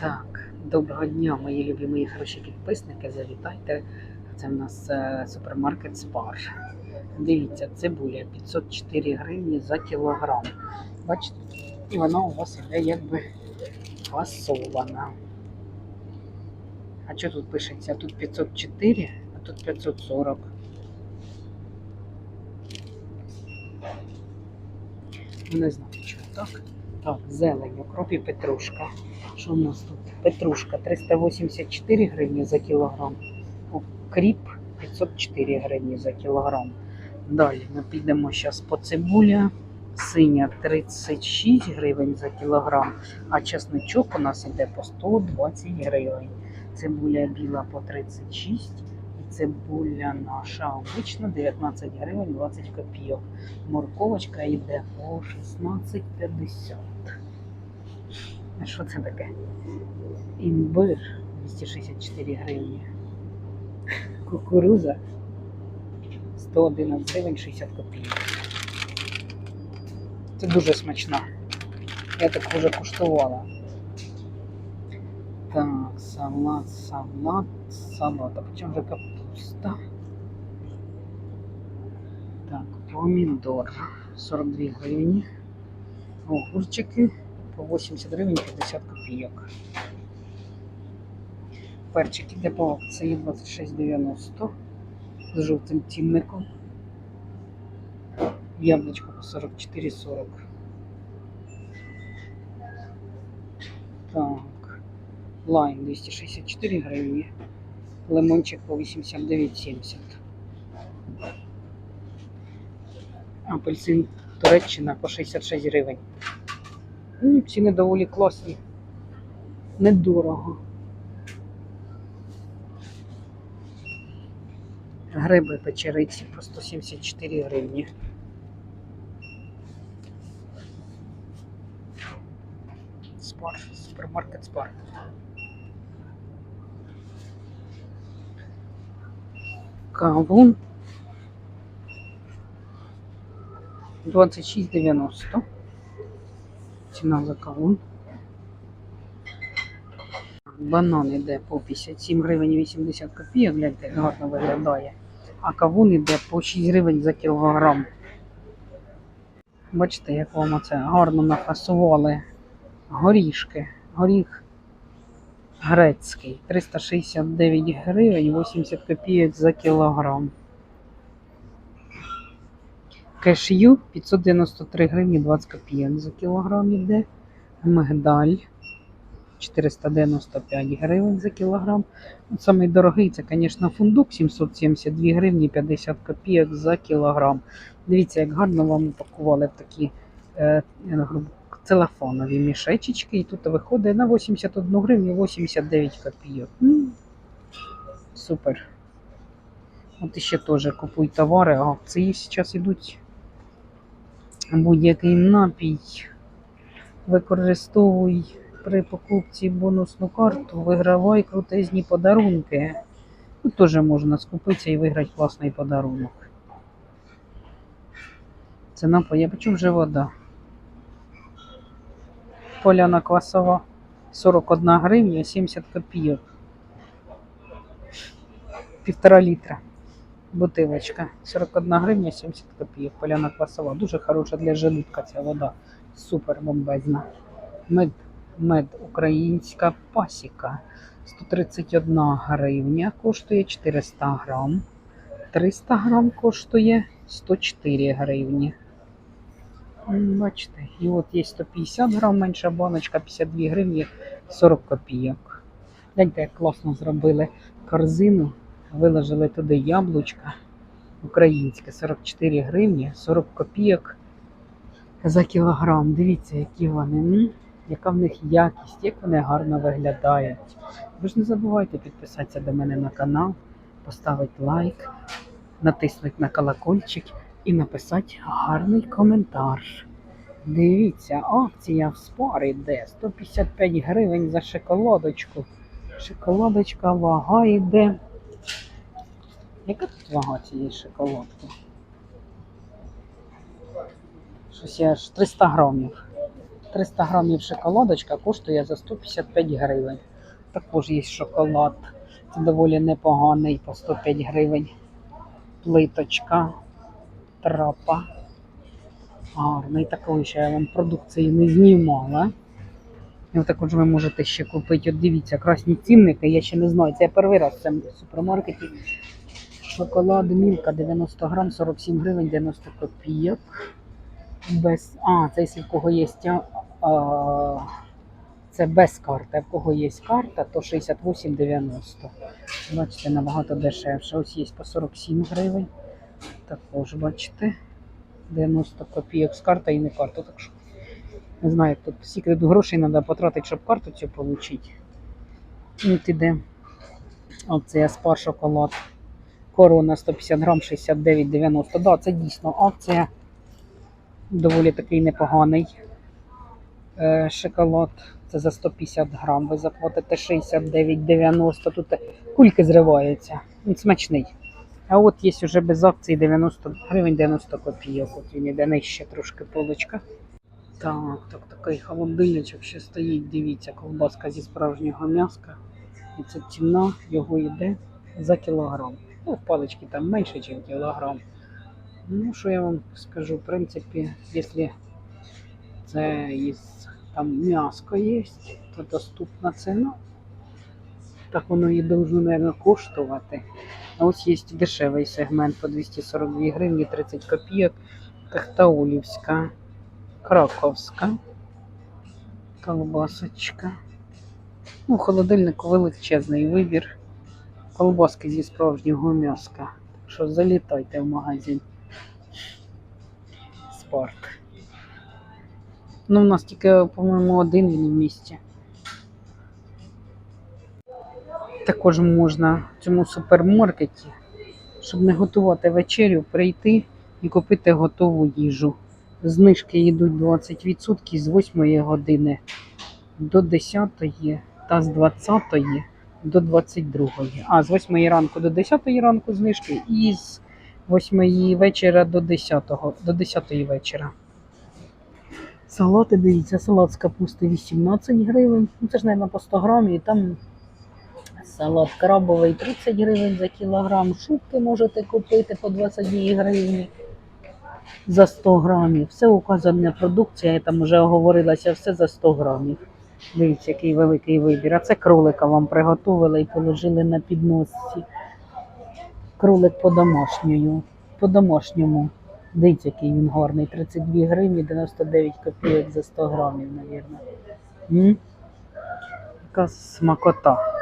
Так, доброго дня, мої любі мої хороші підписники. Завітайте. Це в нас е, супермаркет Спар. Дивіться, цибуля 504 гривні за кілограм. Бачите? І вона у вас іде якби фасована. А що тут пишеться? Тут 504, а тут 540. Ну, Не знаю, чого так. Так, зелень, окроп і петрушка. Що у нас тут? Петрушка 384 гривні за кілограм. Кріп 504 гривні за кілограм. Далі ми підемо зараз по цибуля. Синя 36 гривень за кілограм, а чесничок у нас йде по 120 гривень. Цибуля біла по 36 і цибуля наша обична 19 гривень 20 копійок. Морковочка йде по 16,50. А що це таке? Імбир 264 гривні. Кукуруза 111 гривень 60 копійок. Це дуже смачна. Я так вже куштувала. Так, салат, салат, салат. А почему же капуста? Так, помідор 42 гривні. Огурчики по 80 гривень 50 копійок. Перчик іде по акції 26,90 з жовтим цінником. Яблучко по 44,40. Так. Лайм 264 гривні. Лимончик по 89,70. Апельсин Туреччина по 66 гривень. М, Ціни доволі класні. Недорого. Гриби печериці по 174 гривні. Спар, супермаркет Спар. Кавун 26,90. Ціна за кавун. Банан іде по 57 гривень 80 копійок, гляньте, гарно виглядає. А кавун іде по 6 гривень за кілограм. Бачите, як вам оце гарно нафасували горішки. Горіх грецький 369 гривень 80 копійок за кілограм. Кешю 593 гривні 20 копійок за кілограм іде. Мигдаль 495 гривень за кілограм. От Самий дорогий це, звісно, фундук 772 гривні 50 копійок за кілограм. Дивіться, як гарно вам упакували в такі е, я телефонові мішечечки. І тут виходить на 81 гривню 89 копійок. М, Супер. От іще теж купуй товари, а акції зараз йдуть. Будь-який напій використовуй при покупці бонусну карту, вигравай крутезні подарунки. Тут теж можна скупитися і виграти класний подарунок. Це напоє. Почому вже вода? Поляна квасова 41 гривня 70 копійок. Півтора літра. Бутилочка 41 гривня 70 копійок. Поляна квасова. Дуже хороша для желудка ця вода. Супер бомбезна. Мед, мед українська пасіка. 131 гривня коштує 400 грам. 300 грам коштує 104 гривні. Бачите, і от є 150 грам менша баночка, 52 гривні 40 копійок. Гляньте, як класно зробили корзину, виложили туди яблучка українське 44 гривні 40 копійок за кілограм. Дивіться, які вони, яка в них якість, як вони гарно виглядають. Ви ж не забувайте підписатися до мене на канал, поставити лайк, натиснути на колокольчик і написати гарний коментар. Дивіться, акція в спарі йде 155 гривень за шоколадочку. Шоколадочка вага йде. Яка тут вага цієї шоколадки? Щось я аж 300 грамів. 300 грамів шоколадочка коштує за 155 гривень. Також є шоколад. Це доволі непоганий по 105 гривень. Плиточка, трапа. Гарний такої ще я вам продукції не знімала. І також ви можете ще купити. От дивіться, красні цінники, я ще не знаю. Це я перший раз в цьому супермаркеті. Шоколад Мілка 90 грам, 47 гривень 90 копійок. Без... А, це якщо в кого є. А, це без карти. В кого є карта, то 68,90. Бачите, набагато дешевше. Ось є по 47 гривень. Також, бачите, 90 копійок з карта і не карта. Так що не знаю, тут скільки тут грошей треба потратити, щоб карту цю отримати. Ну, іде. Оце Аспар шоколад. Корона 150 грам 69,90. Да, це дійсно акція. Доволі такий непоганий е, шоколад. Це за 150 грам. Ви заплатите 69,90. Тут кульки зриваються. Він смачний. А от є вже без акції 90 гривень 90 копійок. От він іде нижче трошки полочка. Так, так, такий холодильничок ще стоїть. Дивіться, ковбаска зі справжнього м'яска. І це ціна його йде за кілограм. Ну, в палички там менше, ніж кілограм. Ну, що я вам скажу, в принципі, якщо це із там м'яско є, то доступна ціна. Так воно і должно, мабуть, коштувати. А ось є дешевий сегмент по 242 гривні 30 копійок. Кахтаулівська, Краковська, колбасочка. Ну, холодильник величезний вибір. Колбаски зі справжнього м'яска. Так що залітайте в магазин. Спарт. Ну, у нас тільки, по-моєму, один він в місті. Також можна в цьому супермаркеті, щоб не готувати вечерю, прийти і купити готову їжу. Знижки йдуть 20% з 8 години до 10 та з 20 до 22-ї. А з 8 ранку до 10 ранку знижки і з 8 вечора до 10, до 10 вечора. Салати, дивіться, салат з капусти 18 гривень. Ну, це ж, мабуть, по 100 грамів. І там салат крабовий 30 гривень за кілограм. Шубки можете купити по 22 гривні за 100 грамів. Все указана продукція, я там вже оговорилася, все за 100 грамів. Дивіться, який великий вибір. А це кролика вам приготували і положили на підносці. Кролик по-домашньому. По-домашньому. Дивіться, який він гарний. 32 гривні, 99 копійок за 100 грамів, мабуть. Яка смакота.